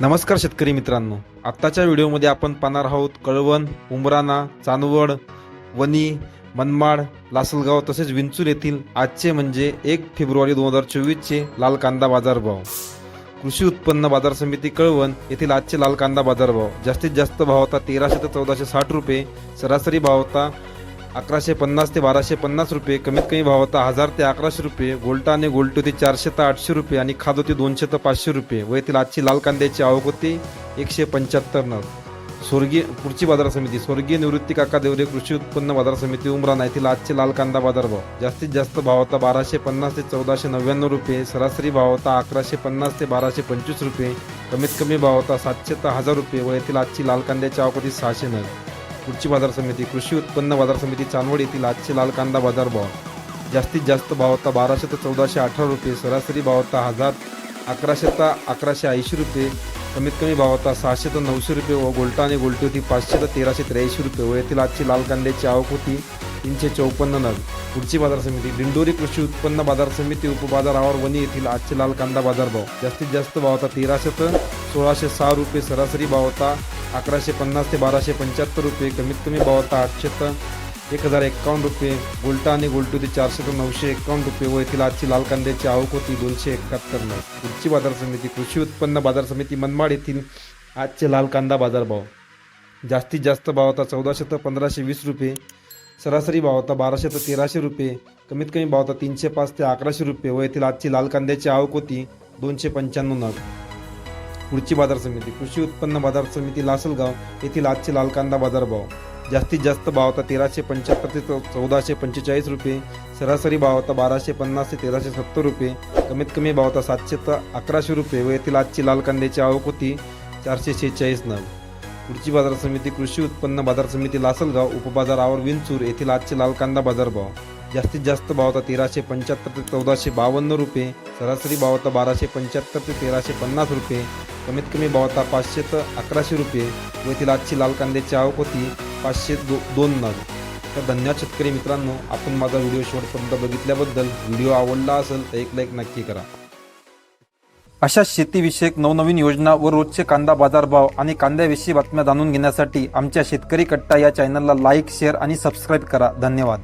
नमस्कार शेतकरी मित्रांनो. आत्ताच्या व्हिडिओमध्ये आपण पाहणार आहोत कळवण उमराणा चांदवड वणी मनमाड लासलगाव तसेच विंचूर येथील आजचे म्हणजे एक फेब्रुवारी दोन हजार चोवीसचे लाल कांदा बाजारभाव. कृषी उत्पन्न बाजार समिती कळवण येथील आजचे लाल कांदा बाजारभाव. जास्तीत जास्त भाव होता तेराशे ते चौदाशे साठ रुपये सरासरी भाव होता अकराशे पन्नास ते बाराशे पन्नास रुपये. कमीत कमी भाव होता हजार ते अकराशे रुपये. गोल्टा आणि गोल्ट होती चारशे ते आठशे रुपये आणि खाद होती दोनशे ते पाचशे रुपये. व येथील आजची लाल कांद्याची आवक होती एकशे पंच्याहत्तर नग. स्वर्गीय पुढची बाजार समिती. स्वर्गीय निवृत्ती काका देवरे कृषी उत्पन्न बाजार समिती उमराना येथील आजचे लाल कांदा बाजारभाव जास्तीत जास्त भाव होता बाराशे पन्नास ते चौदाशे नव्याण्णव रुपये. सरासरी भाव होता अकराशे पन्नास ते बाराशे पंचवीस रुपये. कमीत कमी भाव होता सातशे ते हजार रुपये. व येथील आजची लाल कांद्याची आवक होती सहाशे नग. पुढची बाजार समिती कृषी उत्पन्न बाजार समिती चांदवड येथील आजचे लाल कांदा बाजार भाव. जास्तीत जास्त भाव होता बाराशे ते चौदाशे अठरा रुपये सरासरी भाव होता हजार अकराशे ते अकराशे ऐंशी रुपये कमीत कमी भाव होता सहाशे ते नऊशे रुपये व गोल्टा आणि गोल्टी होती पाचशे ते तेराशे त्र्याऐंशी रुपये व येथील आजची लाल कांद्याची आवक होती तीनशे चौपन्न नग. पुढची बाजार समिती दिंडोरी कृषी उत्पन्न बाजार समिती उपबाजारावर वणी येथील आजचे लाल कांदा बाजार भाव. जास्तीत जास्त भाव होता तेराशे ते सोळाशे सहा रुपये सरासरी भाव होता अकराशे पन्नास ते बाराशे पंच्याहत्तर रुपये. कमीत कमी भाव होता आठशे तर एक हजार एक्कावन्न रुपये. गोल्टा आणि गोल्टी ते चारशे तर नऊशे एक्कावन्न रुपये व येथील आजची लाल कांद्याची आवक होती दोनशे एकाहत्तर नग पुढची बाजार समिती कृषी उत्पन्न बाजार समिती मनमाड येथील आजचे लाल कांदा बाजार भाव जास्तीत जास्त भाव होता चौदाशे तर पंधराशे वीस रुपये. सरासरी भाव होता बाराशे तर तेराशे रुपये. कमीत कमी भाव होता तीनशे पाच ते अकराशे रुपये व येथील आजची लाल कांद्याची आवक होती दोनशे पंच्याण्णव नग पुढची बाजार समिती कृषी उत्पन्न बाजार समिती लासलगाव येथील आजचे लाल कांदा बाजार भाव. जास्तीत जास्त भाव होता तेराशे पंच्याहत्तर ते चौदाशे पंचेचाळीस रुपये. सरासरी भाव होता बाराशे पन्नास ते तेराशे सत्तर रुपये. कमीत कमी भाव होता सातशे ते अकराशे रुपये व येथील आजची लाल कांद्याची आवक होती चारशे शेहेचाळीस नग. पुढची बाजार समिती कृषी उत्पन्न बाजार समिती लासलगाव उपबाजारावर विंचूर येथील आजचे लाल कांदा बाजार भाव. जास्तीत जास्त भाव होता तेराशे पंच्याहत्तर ते चौदाशे बावन्न रुपये. सरासरी भाव होता बाराशे पंच्याहत्तर ते तेराशे पन्नास रुपये. कमीत कमी भावता पाचशे तर अकराशे रुपये व येथील आजची लाल कांद्याची आवक होती पाचशे दो दोन नग. तर धन्यवाद शेतकरी मित्रांनो आपण माझा व्हिडिओ शेवटपर्यंत बघितल्याबद्दल. व्हिडिओ आवडला असेल तर एक लाईक नक्की करा. अशा शेतीविषयक नवनवीन योजना व रोजचे कांदा बाजारभाव आणि कांद्याविषयी बातम्या जाणून घेण्यासाठी आमच्या शेतकरी कट्टा या चॅनलला लाईक शेअर आणि सबस्क्राईब करा. धन्यवाद.